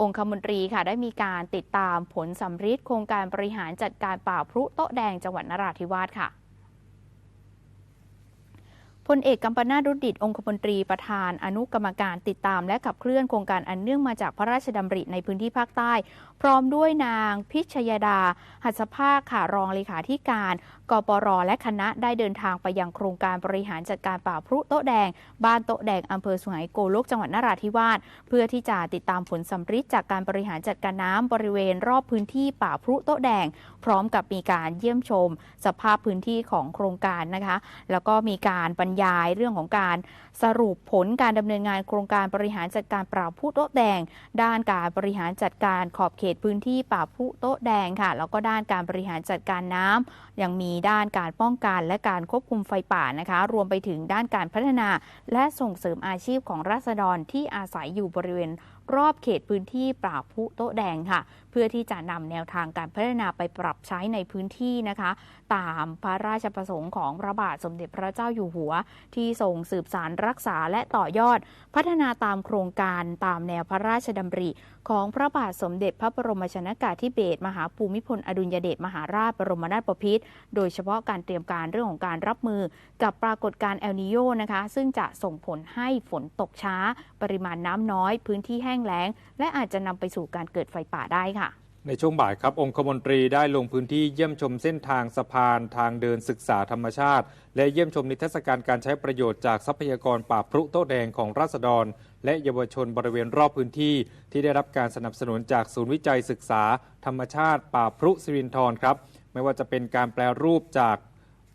องคมนตรีค่ะได้มีการติดตามผลสำฤทธิ์โครงการบริหารจัดการป่าพรุโต๊ะแดงจังหวัดนราธิวาสค่ะ พลเอกกัมปนาตรุดดิตองคมนตรีประธานอนุกรรมการติดตาม และขับเคลื่อนโครงการอันเนื่องมาจากพระราชดำริในพื้นที่ภาคใต้ พร้อมด้วยนางพิชยดา หัสภาคค่ะรองเลขาธิการกปรและคณะได้เดินทางไปยังโครงการบริหารจัดการป่าพรุโต๊ะแดง บ้านโต๊ะแดงอำเภอสุไหงโกลกจังหวัดนราธิวาสเพื่อที่จะติดตามผลสำฤทธิ์จากการบริหารจัดการน้ำบริเวณรอบพื้นที่ป่าพรุโต๊ะแดง พร้อมกับมีการเยี่ยมชม สภาพพื้นที่ของโครงการนะคะ แล้วก็มีการบรรยายเรื่องของการสรุปผลการดำเนินงานโครงการบริหารจัดการป่าพรุโต๊ะแดง ด้านการบริหารจัดการขอบเขตพื้นที่ป่าพรุโต๊ะแดงค่ะ แล้วก็ด้านการบริหารจัดการน้ำยังมีด้านการป้องกันและการควบคุมไฟป่านะคะ รวมไปถึงด้านการพัฒนาและส่งเสริมอาชีพของราษฎรที่อาศัยอยู่บริเวณรอบเขตพื้นที่ป่าพุโต๊ะแดงค่ะ เพื่อที่จะนำแนวทางการพัฒนาไปปรับใช้ในพื้นที่นะคะ ตามพระราชประสงค์ของพระบาทสมเด็จพระเจ้าอยู่หัวที่ทรงสืบสารรักษาและต่อยอด พัฒนาตามโครงการตามแนวพระราชดำริ ของพระบาทสมเด็จพระบรมชนากาธิเบศรมหาภูมิพลอดุลยเดชมหาราชบรมนาถบพิตรโดยเฉพาะการเตรียมการเรื่องของการรับมือ กับปรากฏการณ์เอลนิโยนะคะ ซึ่งจะส่งผลให้ฝนตกช้า ปริมาณน้ำน้อย พื้นที่แห้งแล้ง และอาจจะนำไปสู่การเกิดไฟป่าได้ค่ะ ในช่วงบ่ายครับ องคมนตรีได้ลงพื้นที่เยี่ยมชมเส้นทางสะพานทางเดินศึกษาธรรมชาติ และเยี่ยมชมนิทรรศการการใช้ประโยชน์จากทรัพยากรป่าพรุโต๊ะแดงของราษฎร และเยาวชนบริเวณรอบพื้นที่ ที่ได้รับการสนับสนุนจากศูนย์วิจัยศึกษา ธรรมชาติ ป่าพรุสิรินทรครับ ไม่ว่าจะเป็นการแปลรูปจาก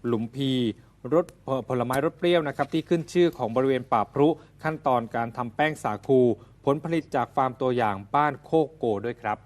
หลุมพีรสผลไม้รสเปรี้ยวนะครับที่ขึ้นชื่อของบริเวณป่าพรุขั้นตอนการทำแป้งสาคู ผลผลิตจากฟาร์มตัวอย่างบ้านโคกโกด้วยครับ